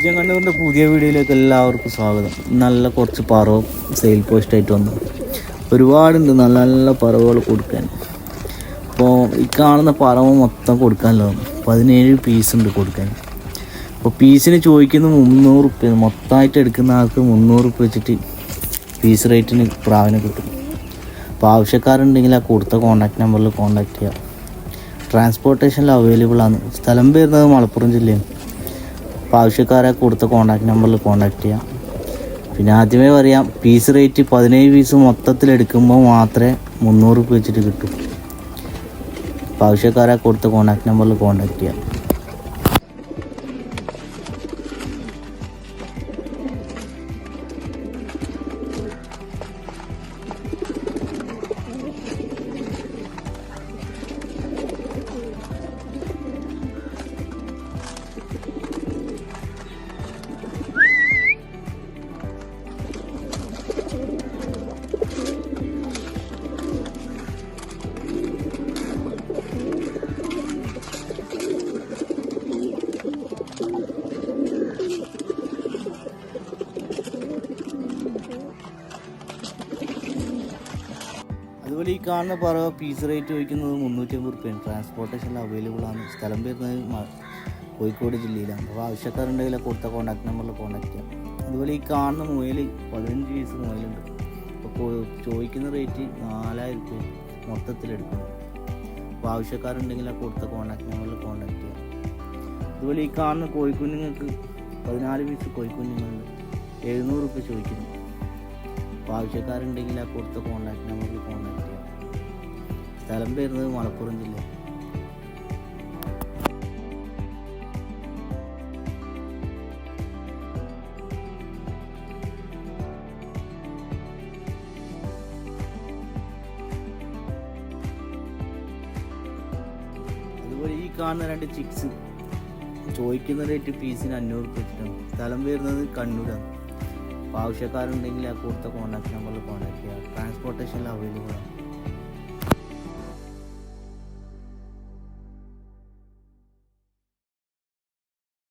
ബീജം കണ്ണൂരിന്റെ പുതിയ വീഡിയോയിലേക്ക് എല്ലാവർക്കും സ്വാഗതം. നല്ല കുറച്ച് പറവും സെയിൽ പോസ്റ്റായിട്ട് വന്നു. ഒരുപാടുണ്ട് നല്ല നല്ല പറവുകൾ കൊടുക്കാൻ. അപ്പോൾ ഈ കാണുന്ന പറവ് മൊത്തം കൊടുക്കാനല്ലോ പതിനേഴ് പീസ് ഉണ്ട് കൊടുക്കാൻ. അപ്പോൾ പീസിന് ചോദിക്കുന്ന മുന്നൂറ് റുപ്യ മൊത്തമായിട്ട് എടുക്കുന്ന ആൾക്ക് മുന്നൂറ് റുപ്യ വെച്ചിട്ട് പീസ് റേറ്റിന് പ്രാവിനെ കിട്ടും. അപ്പോൾ ആവശ്യക്കാരുണ്ടെങ്കിൽ ആ കൊടുത്ത കോൺടാക്ട് നമ്പറിൽ കോൺടാക്റ്റ് ചെയ്യാം. ട്രാൻസ്പോർട്ടേഷനിൽ അവൈലബിൾ ആണ്. സ്ഥലം വരുന്നത് മലപ്പുറം ജില്ലയാണ്. അപ്പോൾ ആവശ്യക്കാരെ കൊടുത്ത കോൺടാക്ട് നമ്പറിൽ കോൺടാക്ട് ചെയ്യാം. പിന്നെ ആദ്യമേ പറയാം പീസ് റേറ്റ് പതിനേഴ് പീസ് മൊത്തത്തിൽ എടുക്കുമ്പോൾ മാത്രമേ മുന്നൂറ് രൂപ വെച്ചിട്ട് കിട്ടൂ. അപ്പോൾ ആവശ്യക്കാരെ കൊടുത്ത കോൺടാക്ട് നമ്പറിൽ കോൺടാക്ട് ചെയ്യാം. അതുപോലെ ഈ കാണുന്ന പറവ പീസ് റേറ്റ് ചോദിക്കുന്നത് മുന്നൂറ്റി അമ്പത് റുപ്യാണ് ട്രാൻസ്പോർട്ടേഷനിൽ അവൈലബിൾ ആണ്. സ്ഥലം വരുന്നത് കോഴിക്കോട് ജില്ലയിലാണ്. അപ്പോൾ ആവശ്യക്കാരുണ്ടെങ്കിൽ കൊടുത്ത കോൺടാക്ട് നമ്പറിൽ കോൺടാക്ട് ചെയ്യാം. അതുപോലെ ഈ കാണുന്ന മുയൽ പതിനഞ്ച് പീസ് മുയലുണ്ട്. അപ്പോൾ ചോദിക്കുന്ന റേറ്റ് നാലായിരം റുപ്യ മൊത്തത്തിലെടുക്കണം അപ്പോൾ ആവശ്യക്കാരുണ്ടെങ്കിൽ ആ കൊടുത്ത കോൺടാക്ട് നമ്പറിൽ കോൺടാക്ട് ചെയ്യാം. അതുപോലെ ഈ കാണുന്ന കോഴിക്കുഞ്ഞുങ്ങൾക്ക് പതിനാല് പീസ് കോഴിക്കുഞ്ഞുങ്ങളുണ്ട്. എഴുന്നൂറ് റുപ്യ ചോദിക്കുന്നു. അപ്പോൾ ആവശ്യക്കാരുണ്ടെങ്കിൽ ആ കൊടുത്ത കോൺടാക്ട് നമ്പറിൽ കോൺടാക്ട് ചെയ്യാം. സ്ഥലം വരുന്നത് മലപ്പുറം ജില്ല. അതുപോലെ ഈ കാണുന്ന രണ്ട് ചിക്സ് ചോദിക്കുന്ന റേറ്റ് പീസിന് അഞ്ഞൂറ് വെച്ചിട്ടാണ് സ്ഥലം വരുന്നത് കണ്ണൂരാണ്. അപ്പോൾ ആവശ്യക്കാരുണ്ടെങ്കിൽ ആ കൊടുത്ത കോൺടാക്ട് നമ്പറിൽ കോൺടാക്ട് ചെയ്യുക ട്രാൻസ്പോർട്ടേഷനിൽ അവൈലബിൾ ആണ്.